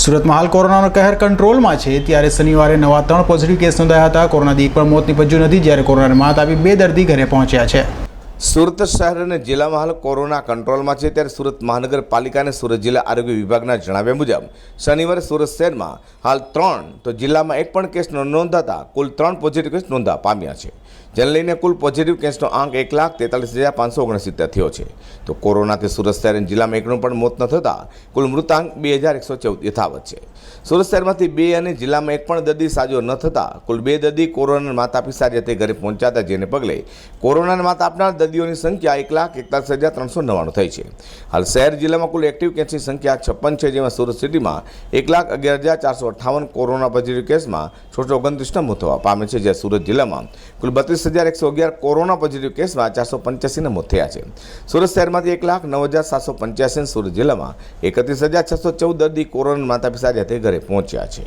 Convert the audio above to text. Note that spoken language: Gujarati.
સુરતમાં હાલ કોરોનાનો કહેર કંટ્રોલમાં છે. ત્યારે શનિવારે નવા ત્રણ પોઝિટિવ કેસ નોંધાયા હતા. કોરોનાથી એક પણ મોત નિપજ્યું નથી, જ્યારે કોરોનાને માત આપી બે દર્દી ઘરે પહોંચ્યા છે. સુરત શહેર અને જિલ્લામાં હાલ કોરોના કંટ્રોલમાં છે. ત્યારે સુરત મહાનગરપાલિકા અને સુરત જિલ્લા આરોગ્ય વિભાગના જણાવ્યા મુજબ, શનિવારે સુરત શહેરમાં હાલ ત્રણ, તો જિલ્લામાં એક પણ કેસ નોંધાતા કુલ ત્રણ પોઝિટિવ કેસ નોંધા પામ્યા છે. જેને લઈને કુલ પોઝિટિવ કેસનો આંક એક લાખ તેતાલીસ હજાર પાંચસો ઓગણસિત્તેર થયો છે. તો કોરોનાથી સુરત શહેર જિલ્લામાં એકનું પણ મોત ન થતાં કુલ મૃતાંક બે હજાર એકસો ચૌદ યથાવત છે. સુરત શહેરમાંથી બે અને જિલ્લામાં એક પણ દર્દી સાજો ન થતાં કુલ બે દર્દી કોરોના માતા પિતા રીતે ઘરે પહોંચ્યા હતા જેને પગલે કોરોનાને માતા આપનાર દર્દીઓની સંખ્યા એક લાખ એકતાલીસ હજાર ત્રણસો નવ્વાણું થઈ છે. હાલ શહેર જિલ્લામાં કુલ એક્ટિવ કેસની સંખ્યા છપ્પન છે, જેમાં સુરત સિટીમાં એક લાખ અગિયાર હજાર ચારસો અઠ્ઠાવન કોરોના પોઝિટિવ કેસમાં છસો ઓગણત્રીસના મોત થવા પામે છે જ્યારે સુરત જિલ્લામાં કુલ બત્રીસ હજાર એકસો અગિયાર કોરોના પોઝિટિવ કેસમાં ચારસો પંચ્યાસીના મોત થયા છે. સુરત શહેરમાંથી એક લાખ નવ હજાર સાતસો પંચ્યાસી સુરત જિલ્લામાં એકત્રીસ હજાર છસો ચૌદ દર્દી કોરોના માતા પિતા જાતે ઘરે પહોંચ્યા છે.